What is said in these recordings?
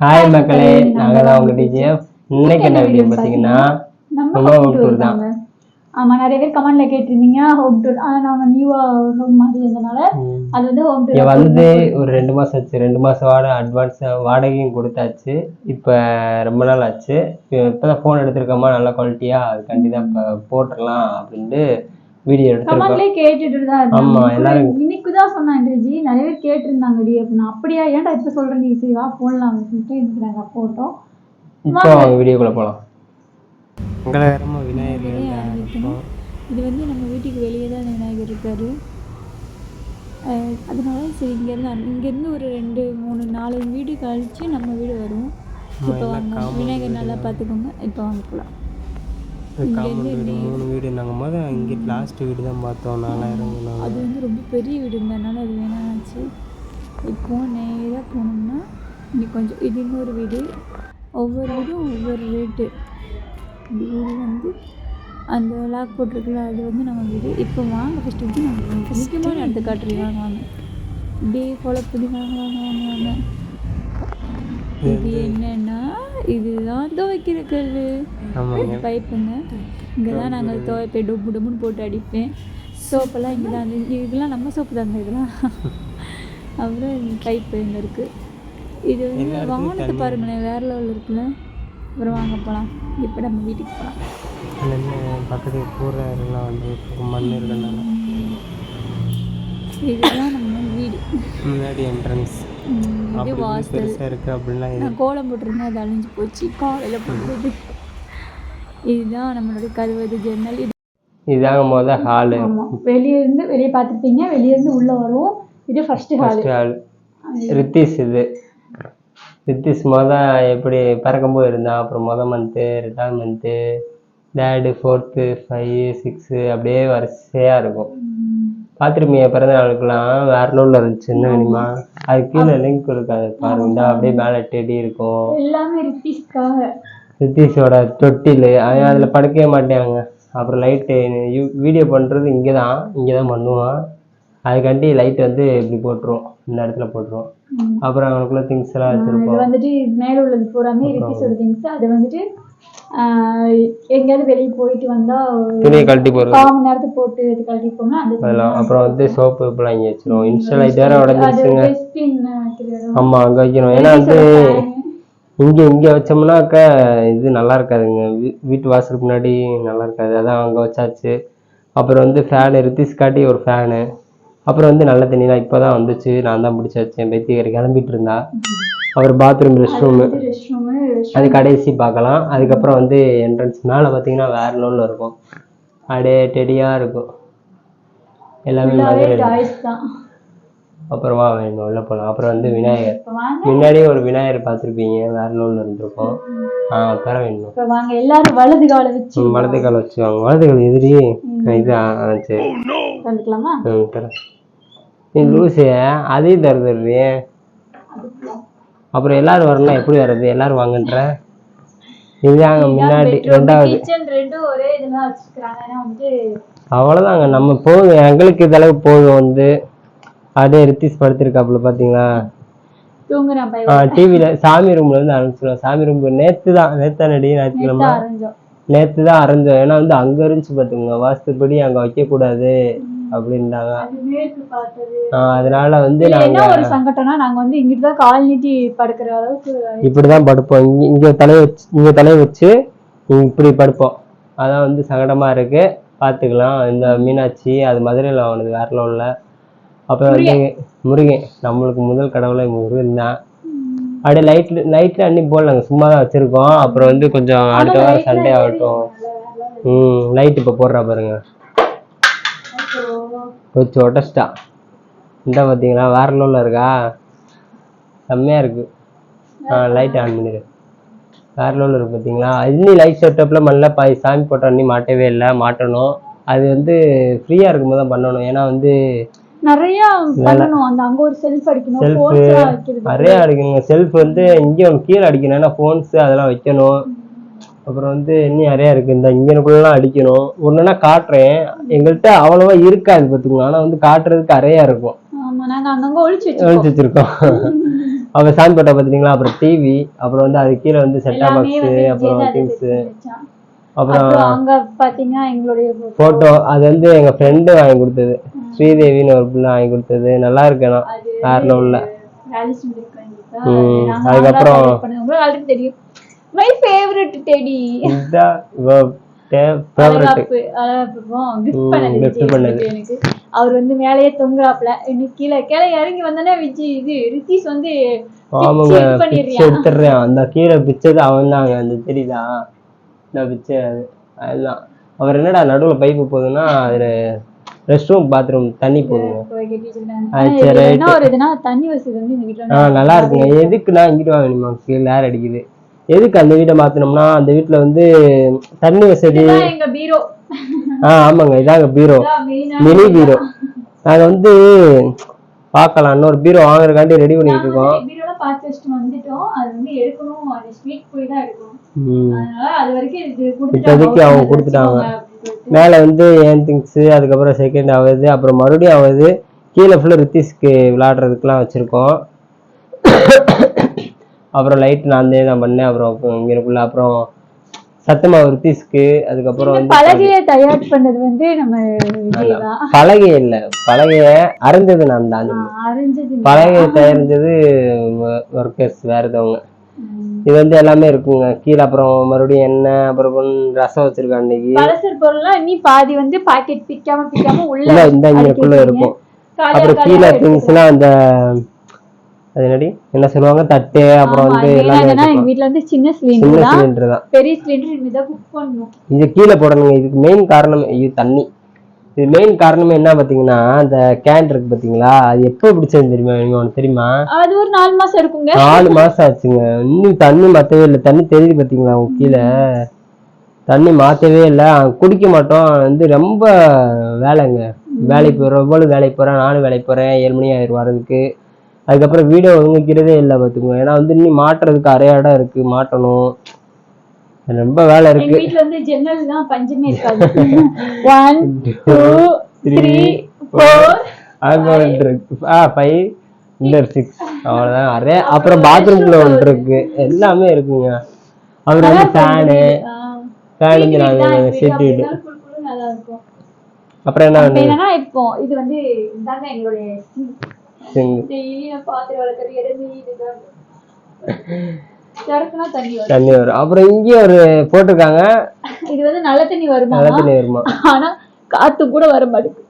Hi மக்களே. நாங்கள் தான் உங்கள் டிஜிஎஃப் இன்னைக்கு என்ன வீடியோ பார்த்தீங்கன்னா நம்ம ஹோம் டூர் தாங்க ஆமா நிறைய பேர் கமெண்ட்ல கேட்டிருந்தீங்க ஹோம் டூர் ஆனா நாங்க நியூவா ஹோம் மாதிரி இருந்தனால அது வந்து ஹோம் டூர் வந்து ஒரு ரெண்டு மாதம் ஆச்சு. ரெண்டு மாதம் வாடகை அட்வான்ஸ் வாடகையும் கொடுத்தாச்சு. இப்போ ரொம்ப நாள் ஆச்சு. இப்போ தான் ஃபோன் எடுத்திருக்கோமா? நல்ல குவாலிட்டியாக அது கண்டி தான் இப்போ போட்டுடலாம் அப்படின்ட்டு வீடியோ எடுத்திருக்கோம் கேட்டுட்டு தான் ஆமா, எல்லாரும் இன்னைக்கு தான் சொன்னாங்க ஜி நிறைய பேர் கேட்டிருந்தாங்க டி அப்படின்னா. அப்படியா ஏன்டா இப்ப சொல்றேன் நீ சரி வா போடலாம் அப்படின்னு சொல்லிட்டு இன்னைக்கு நாங்க போட்டோம். இப்போ வீடியோக்குள்ளே போகலாம் மங்களகரமாக விநாயகர் இது வந்து நம்ம வீட்டுக்கு வெளியே தான் விநாயகர் இருக்காரு. அதனால சரி இங்கேருந்து இங்கேருந்து ஒரு ரெண்டு மூணு நாலு வீடு கழிச்சு நம்ம வீடு வரும். இப்போ வாங்க விநாயகர் நல்லா பார்த்துக்கோங்க. இப்போ வாங்க போகலாம் காம்பவுண்ட் வீடு மூணு வீடு நாங்கள் முதல் இங்கே லாஸ்ட் வீடு தான் பார்த்தோம் நாலாயிரம் அது வந்து ரொம்ப பெரிய வீடு இருந்ததுனால அது வேணாச்சு இப்போ நேராக போனோம்னா இன்னைக்கு கொஞ்சம் இது இன்னொரு வீடு. ஒவ்வொரு வீடும் ஒவ்வொரு ரேட்டு இந்த வீடு வந்து அந்த லாக் போட்டிருக்குல்ல அது வந்து நம்ம வீடு. இப்போ வாங்க ஃபஸ்ட்டு வந்து நம்ம முக்கியமான இடத்த காட்டுறீங்க வாங்க. வாங்க இப்படியே ஃபாலோ பண்ணி வாங்க வாங்க வாங்க வாங்க. இது என்னன்னா இதுதான் துவைக்கிற கல் பைப்புங்க. இங்கே தான் நாங்கள் துவைப்பேன். டொப்பு டொப்புன்னு போட்டு அடிப்பேன். சோப்பெல்லாம் இங்கே தான் இதெல்லாம் நம்ம சோப்பு தாங்க இதெல்லாம். அப்புறம் பைப்பு இங்கே இருக்குது இது வந்து வானத்தை பாருங்களேன். வேற லெவலில் இருக்குல்ல. அப்புறம் வாங்க போகலாம் இப்போ நம்ம வீட்டுக்கு போகலாம் பக்கத்து கூரை எல்லாம் வந்து மண் இருக்கனால இதுதான் நம்ம வீடு. முன்னாடி என்ட்ரன்ஸ் இது வாசல். நான் கோலம் போட்டிருந்தேன் அது அழிஞ்சு போச்சு காலையில் போடுறது இதுதான் நம்மளோட கருவது ஜன்னல். இது இதாங்க முத ஹாலு வெளியே இருந்து வெளியே பார்த்துருப்பீங்க. வெளியே இருந்து உள்ளே வரும் இது first hall first hall Rithish இது. ரித்திஷ் மொத எப்படி பிறக்கும்போது இருந்தான் அப்புறம் மொத மந்த்து ரெண்டாவது month date fourth five six அப்படியே வரிசையாக இருக்கும். பார்த்துருப்பீங்க பிறந்த நாளுக்கெல்லாம் வேற லெவலில் இருந்துச்சு என்ன வேணுமா அது கீழே லிங்க் இருக்காது பாருங்க. அப்படியே மேலே டெடி இருக்கும். எல்லாமே ரித்திஷ்காக. ரித்தீஷோட தொட்டில். அதில் படுக்கவே மாட்டாங்க. அப்புறம் லைட்டு வீடியோ பண்ணுறது இங்கே தான் இங்கே தான் பண்ணுவான். அதுக்காண்டி லைட் வந்து இப்படி போட்டுருவோம் இந்த இடத்துல போட்டுருவோம். அப்புறம் அவனுக்குள்ள திங்ஸ் எல்லாம் இது வச்சுருப்போம். வந்துட்டு மேலே உள்ளது பூராமே ரித்திஷோட திங்ஸ் அது வந்துட்டு எங்கேயாவது வெளியே போயிட்டு வந்தா துணியை கழட்டி போடுறது. கால் மணி நேரத்துக்கு போட்டு இது கழட்டி போனா அதெல்லாம். அப்புறம் வந்து சோப்பு இப்பெல்லாம் இங்கே வச்சிருவோம். இன்ஸ்டா லைட் வேற அது உடஞ்சிருச்சுங்க ஆமாம் அங்கே வைக்கணும். ஏன்னா வந்து இங்கே இங்கே வச்சோம்னாக்கா இது நல்லா இருக்காதுங்க. வீட்டு வாசலுக்கு முன்னாடி நல்லா இருக்காது. அதான் அங்கே வச்சாச்சு. அப்புறம் வந்து ஃபேனு ரித்திஸ் காட்டி ஒரு ஃபேனு அப்புறம் வந்து நல்ல தண்ணிலாம் இப்போ தான் வந்துச்சு. நான் தான் பிடிச்சி வச்சேன். பெத்திகரை கிளம்பிட்டு இருந்தா அப்புறம் பாத்ரூம் ரெஸ்ட் ரூமு அது கடைசி பார்க்கலாம். அதுக்கப்புறம் வந்து என்ட்ரன்ஸ் மேலே பார்த்தீங்கன்னா வேற லெவலில் இருக்கும். அப்படியே டெடியாக இருக்கும். எல்லாமே மதுரை அப்புறமா வேணும் உள்ள போகலாம் அப்புறம் வந்து விநாயகர். இப்போ முன்னாடியே ஒரு விநாயகர் பார்த்துருப்பீங்க. வேற லெவலில் இருந்திருக்கும். ஆ தர வேணும். இப்போ வாங்க. எல்லாரும் வலது காலை வச்சு. வலது கால் வச்சுவாங்க வலது கால் எதிரி. இது சரி. ம் தரேன் நீ லூசு அதையும் தருதுறீ அப்புறம் எல்லாரும் வரலாம் எப்படி வர்றது? எல்லாரும் வாங்கன்ற. இதுதாங்க முன்னாடி ரெண்டாவது. அவ்வளோதாங்க நம்ம போதும். எங்களுக்கு இதளவு போதும் வந்து. அப்படியே ரித்திஸ் படுத்திருக்காப்புல பார்த்தீங்களா பையன் டிவியில் சாமி ரூம்ல இருந்து ஆரம்பிச்சிடும் சாமி ரூம் நேற்று தான் நடி ஞாயிற்றுக்கிழமை. நேற்று தான் அரைஞ்சோம். ஏன்னா வந்து அங்கே இருந்துச்சு பார்த்துங்க வாஸ்துப்படி அங்கே வைக்கக்கூடாது. ஆஹ் அதனால வந்து என்ன ஒரு சங்கடம்னா நாங்க வந்து இங்கிட்டு தான் கால் நீட்டி படுக்கிற அளவுக்கு இப்படி தான் படுப்போம். இங்கே இங்கே தலையை வச்சு இங்கே தலையை வச்சு இப்படி படுப்போம். அதான் வந்து சங்கடமாக இருக்கு. பார்த்துக்கலாம் இந்த மீனாட்சி அது மதுரையில் அவனுக்கு வேற லெவலில். அப்புறம் வந்து முருகன். நம்மளுக்கு முதல் கடவுளை முருகன் தான். அப்படியே லைட்ல லைட்ல அன்னி போடலாங்க சும்மா தான் வச்சிருக்கோம். அப்புறம் வந்து கொஞ்சம் அடுத்த வாரம் சண்டே ஆகட்டும். ம் லைட் இப்போ போடுறா பாருங்க. கொஞ்சம் உடச்சிட்டா இந்த பார்த்தீங்களா வேற லெவலில் இருக்கா? செம்மையாக இருக்கு. ஆ லைட் ஆன் பண்ணிடு வேற லெவலில் இருக்கு பார்த்தீங்களா இன்னி லைட் செட்டப்பில் மல்ல பாய் சாமி போட்டோம் இன்னி மாட்டவே இல்லை மாட்டணும். அது வந்து ஃப்ரீயாக இருக்கும்போது தான் பண்ணணும். ஏன்னா வந்து நிறைய பண்ணணும். அந்த அங்க ஒரு செல்ஃப் அடிக்கணும் வைக்கிறது. நிறைய அடிக்கணுங்க. செல்ஃப் வந்து இங்கே கீழே அடிக்கணும் ஏன்னா ஃபோன்ஸு அதெல்லாம் வைக்கணும். அப்புறம் வந்து இன்னும் நிறையா இருக்குது இந்த இங்கனுக்குள்ளலாம் அடிக்கணும். ஒன்றுனா காட்டுறேன். எங்கள்கிட்ட அவ்வளோவா இருக்காது பார்த்துக்கோங்க. ஆனால் வந்து காட்டுறதுக்கு நிறையா இருக்கும். ஒழிச்சு வச்சிருக்கோம். அவ சாமி போட்டோ பாத்தீங்களா அப்புறம் டிவி அப்புறம் வந்து அது கீழே வந்து செட்டா பாக்ஸ் அப்புறம் திங்ஸ். அப்புறம் அப்புறம். போட்டோ அது வந்து எங்க ஃப்ரெண்டு வாங்கி கொடுத்தது. ஸ்ரீதேவின்னு ஒரு பிள்ளை வாங்கி கொடுத்தது. நல்லா இருக்கு ஆனா அது வேற நாங்க அதுக்கப்புறம் மை ஃபேவரட் டெடி அவர் வந்து மேலேயே தொங்குறாப்ல இன்னும் கீழே கீழே இறங்கி வந்தோடனே விஜய் இது ரித்தீஷ் வந்து எடுத்துடுறேன். அந்த கீழே பிச்சது அவன் தாங்க அந்த தெரியுதா இந்த பிச்சை அது அதுதான் அவர் என்னடா நடுவுல பைப்பு போகுதுன்னா அதுல ரெஸ்ட் ரூம் பாத்ரூம் தண்ணி ஆ நல்லா இருக்குங்க. எதுக்குண்ணா இங்கிட்டு வாங்க கீழே ஏர் அடிக்குது. எதுக்கு அந்த வீட்டை மாத்தினோம்னா அந்த வீட்டுல வந்து தண்ணி வசதி. இதுதான் எங்க பீரோ. ஆ ஆமாங்க இதாங்க பீரோ. மினி பீரோ. நாங்க வந்து பார்க்கலாம் இன்னொரு பீரோ வாங்குறதுக்காண்டி ரெடி பண்ணிட்டு இருக்கோம். இப்போதைக்கு அவங்க கொடுத்துட்டாங்க. மேலே வந்து ஏன் திங்ஸு அதுக்கப்புறம் செகண்ட் ஆகுது. அப்புறம் மறுபடியும் ஆகுது. கீழே ஃபுல்லாக ரித்திஸ்க்கு விளாடுறதுக்குலாம் வச்சுருக்கோம். அப்புறம் லைட் நான் தான் பண்ணேன். அப்புறம் ஃபுல்லாக அப்புறம் சத்தமாக ரித்திஸ்க்கு அதுக்கப்புறம் வந்து பலகைய தயார் பண்ணது வந்து நம்ம பலகை இல்லை. பலகையை அரைஞ்சது நான் தான். பலகையை தயாரிஞ்சது ஒர்க்கர்ஸ் வேற எதவங்க இது வந்து எல்லாமே இருக்குங்க. கீழே அப்புறம் மறுபடியும் எண்ணெய் அப்புறம் ரசம் வச்சிருக்கேன் அன்னைக்கு. பலசர் பொருள்லாம் நீ பாதி வந்து பாக்கெட் பிக்காம பிக்காம உள்ள இந்த இங்கக்குள்ள. இருக்கும். அப்புறம் கீழே திங்ஸ்லாம் அந்த அது என்னடி? என்ன சொல்லுவாங்க? தட்டு அப்புறம் வந்து எல்லாமே எங்க வச்சிருக்கோம். வீட்ல வந்து சின்ன சின்ன சிலிண்டர் தான். சிலிண்டர் தான். பெரிய சிலிண்டர் குக் இது கீழே போடணுங்க. இதுக்கு மெயின் காரணம் இது தண்ணி. இது மெயின் காரணமே என்ன பாத்தீங்கன்னா அந்த கேன் இருக்கு பாத்தீங்களா அது எப்போ பிடிச்சது தெரியுமா? நீங்க உனக்கு தெரியுமா? அது ஒரு நாலு மாசம் இருக்குங்க. நாலு மாசம் ஆச்சுங்க. இன்னும் தண்ணி மாத்தவே இல்லை. தண்ணி தெரியுது பாத்தீங்களா உங்க கீழே? தண்ணி மாத்தவே இல்லை. குடிக்க மாட்டோம். வந்து ரொம்ப வேலைங்க. வேலைக்கு போல வேலைக்கு போறேன். நானும் வேலைக்கு போறேன். ஏழு மணி ஆயிரம் வர்றதுக்கு. அதுக்கப்புறம் வீடியோ ஒதுங்கிக்கிறதே இல்லை பார்த்துக்கோங்க ஏன்னா வந்து இன்னும் மாட்டுறதுக்கு அரை இடம் இருக்கு மாட்டணும். ரொம்ப வேலை இருக்கு. வீட்ல வந்து ஜன்னல் தான் பஞ்சமே இருக்காது. ஒன் டூ த்ரீ ஃபோர் அங்கே ஒன்று இருக்கு. ஆ ஃபைவ் இந்த சிக்ஸ் அவ்வளோதான் அரை அப்புறம் பாத்ரூம்ல ஒன்று இருக்கு. எல்லாமே இருக்குங்க. அப்புறம் வந்து ஃபேனு ஃபேன் வந்து அப்புறம் என்ன இப்ப இது வந்து இதாங்க எங்களுடைய தண்ணி வரும். அப்புறம் இங்கேயும் ஒரு போட்டிருக்காங்க. இது வந்து நல்ல தண்ணி வருமா? நல்ல தண்ணி வருமா? ஆனா காத்து கூட வர மாட்டேங்குது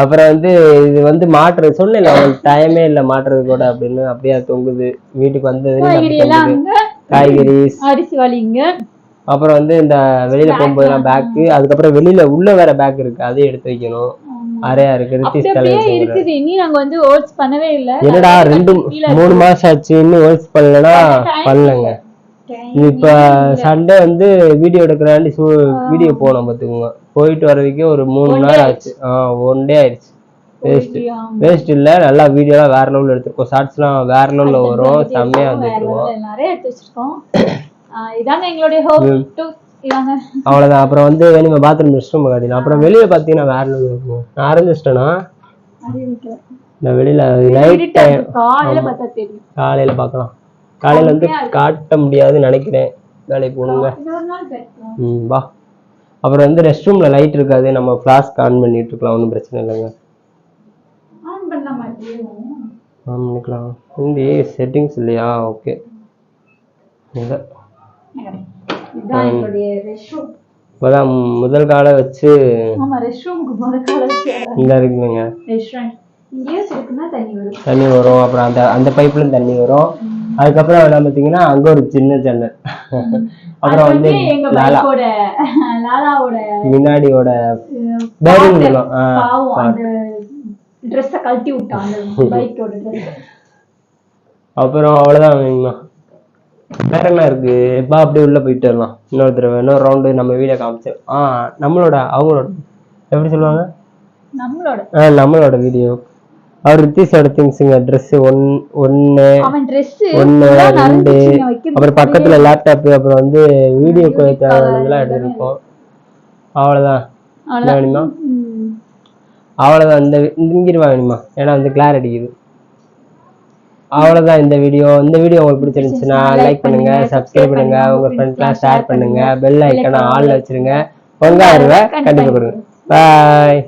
அப்புறம் வந்து இது வந்து மாட்டுறது. சொன்னேன்ல அவங்களுக்கு டைமே இல்லை மாட்டுறது கூட அப்படின்னு. அப்படியே தொங்குது. வீட்டுக்கு வந்தது காய்கறி அரிசி வலிங்க அப்புறம் வந்து இந்த வெளியில போகும்போதெல்லாம் பேக்கு அதுக்கப்புறம் வெளியில உள்ள வேற பேக் இருக்கு. அதையும் எடுத்து வைக்கணும். அரையா இருக்கு அப்படியே தலைவர் இருக்குது. இனி நாங்க வந்து ஓட்ஸ் பண்ணவே இல்ல. என்னடா ரெண்டு மூணு மாசம் ஆச்சு இன்னும் ஒர்க்ஸ் பண்ணலன்னா பண்ணலங்க. இப்ப சண்டே வந்து வீடியோ எடுக்கிறாண்டி வீடியோ போனோம் பாத்துக்கோங்க. போயிட்டு வரதுக்கே ஒரு மூணு மணி நேரம் ஆச்சு. ஆ ஒன் டே ஆயிடுச்சு. வேஸ்ட் வேஸ்ட் இல்ல நல்லா வீடியோலாம் வேற லெவல்ல எடுத்திருக்கோம். ஷார்ட்ஸ்லாம் வேற லெவல்ல வரும். செம்மையா வந்துருக்கோம். நிறைய எடுத்து வச்சிருக்கோம். ஆஹ் இதாங்க எங்களுடைய ஹோப் டு இதாங்க அவ்வளவுதான். அப்புறம் வந்து வேணுங்க பாத்ரூம் ரெஸ்ட் ரூம் காட்டினா அப்புறம் வெளியே பாத்தீங்கன்னா வேற லெவல் இருக்கும். நான் ஆரம்பிச்சிட்டேன்னா. இந்த வெளியில நைட் இருக்கு. காலையில பார்க்கலாம். காலையில வந்து காட்ட முடியாதுன்னு நினைக்கிறேன். வேலைக்கு போகணுங்க. ம் வா. அப்புறம் வந்து ரெஸ்ட் ரூம்ல லைட் இருக்காது. நம்ம ஃப்ளாஸ்க் ஆன் பண்ணிட்டு இருக்கலாம். ஒன்றும் பிரச்சனை இல்லைங்க. ஆன் பண்ணிக்கலாம். ஹிந்தி செட்டிங்ஸ் இல்லையா? ஓகே இல்லை. ரெஸ்ட் ரூம் இப்போதான் முதல் காலை வச்சு ஆமா ரெஸ்ட் ரூமுக்கு இந்த இருக்குங்க ரெஸ்டாரண்ட் இங்கேயே இருக்குன்னா தண்ணி வரும். தண்ணி வரும். அப்புறம் அந்த அந்த பைப்ல தண்ணி வரும். அதுக்கப்புறம் என்ன பார்த்தீங்கன்னா அங்க ஒரு சின்ன ஜன்னல். அப்புறம் வந்து லாலா. லாலாவோட முன்னாடியோட அஹ், பேரிங் ட்ரெஸ்ஸை கழட்டி விட்டான் அந்த பைக்கோட ட்ரெஸ் அப்புறம் அவ்வளவுதான் வேணுமா? வேற என்ன இருக்கு. எப்பா அப்படியே உள்ள போயிட்டு வரலாம். இன்னொரு தடவை இன்னொரு ரவுண்டு நம்ம வீடியோ காமிச்சு. ஆ நம்மளோட அவங்களோட எப்படி சொல்லுவாங்க? நம்மளோட. ஆ நம்மளோட வீடியோ அவர் ரித்தீஷோட திங்ஸுங்க ட்ரெஸ் ஒன் ஒன்னு அவன் ட்ரெஸ் ஒன்னு ரெண்டு. அப்புறம் பக்கத்துல லேப்டாப் அப்புறம் வந்து வீடியோ தேவையானதெல்லாம் எடுத்திருக்கோம் அவ்வளவுதான். வேணுமா. அவ்வளவுதான். இந்த இந்த இங்கிருவா வேணுமா? ஏன்னா வந்து கிளார் அடிக்குது அவ்வளவுதான் இந்த வீடியோ. இந்த வீடியோ உங்களுக்கு பிடிச்சிருந்துச்சுன்னா லைக் பண்ணுங்க சப்ஸ்கிரைப் பண்ணுங்க உங்க ஃப்ரெண்ட்ஸ்லாம் ஷேர் பண்ணுங்க பெல் ஐக்கனை ஆல்ல வச்சிருங்க. பொங்கா கண்டிப்பா கொடுங்க. பாய்